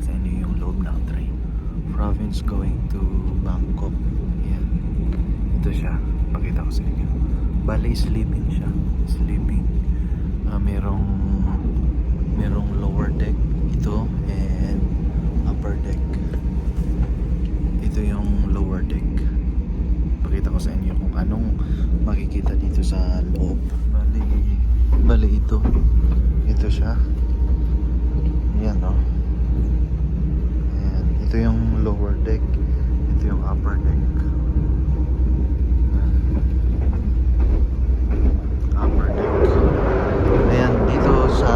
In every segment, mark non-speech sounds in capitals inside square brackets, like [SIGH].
sa inyo yung loob ng train. Province going to Bangkok. Yan. Ito siya. Pakita ko sa inyo. Bali, sleeping siya. Sleeping. Ah, merong merong lower deck ito and upper deck. Ito yung lower deck. Pakita ko sa inyo kung anong makikita dito sa loob. Bali, bali ito. Ito siya. Yan o. Ayan. Ito yung lower deck. Ito yung upper deck. Upper deck. Ayan, dito sa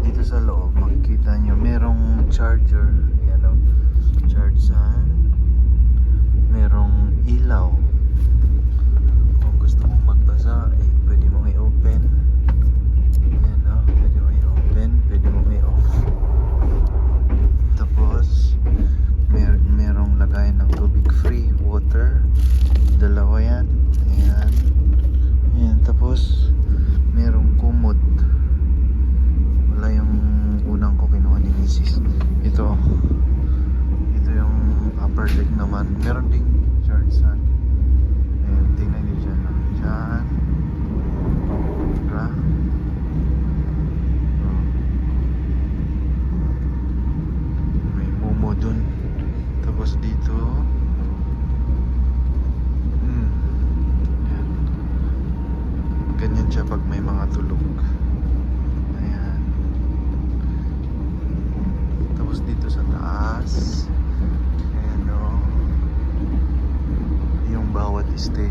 dito sa loob, makikita nyo, merong charger. Ayan o. Charge sun. Merong ilaw. Kung gusto mong magbasa, eh, pwede mo i-open. Ayan o, pwede mo i-open, pwede mo i-off. Tapos, mer merong lagayan ng tubig free, water. Dalawa yan. Ayan. Ayan, tapos, merong kumot. Wala yung unang ko kinuha ni Mrs. Ito. Ito yung upper deck naman. Meron ding charge sun. Ayan, tingnan nyo dyan. Dyan. Diba? Oh. May momo dun. Tapos dito. Hmm. Ayan. Ganyan siya pag may mga tulog. Ayan. Tapos dito sa taas. Ayan o. Yung bawat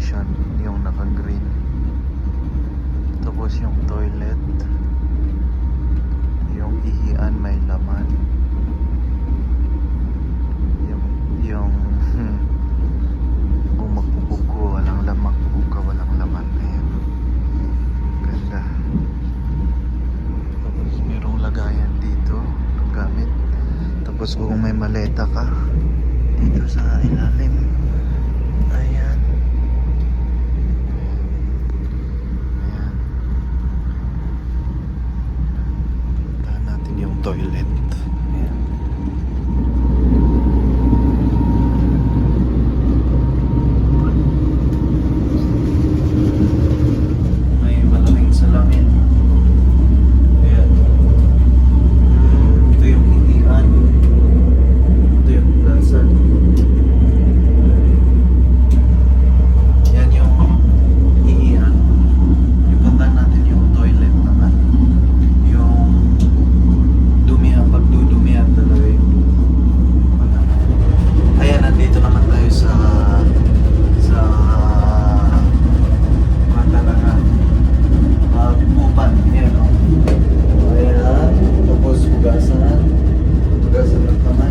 station, yung naka-green. Tapos yung toilet. Yung ihian may laman. Yung, yung, [LAUGHS] kung magpupog ko, walang laman. Magpupog ka, walang laman. Ayan. Ganda. Tapos merong lagayan dito ng gamit. Tapos kung may maleta ka, dito sa ilalim. Ayan. Ayan. Puntahan natin yung toilet. casa,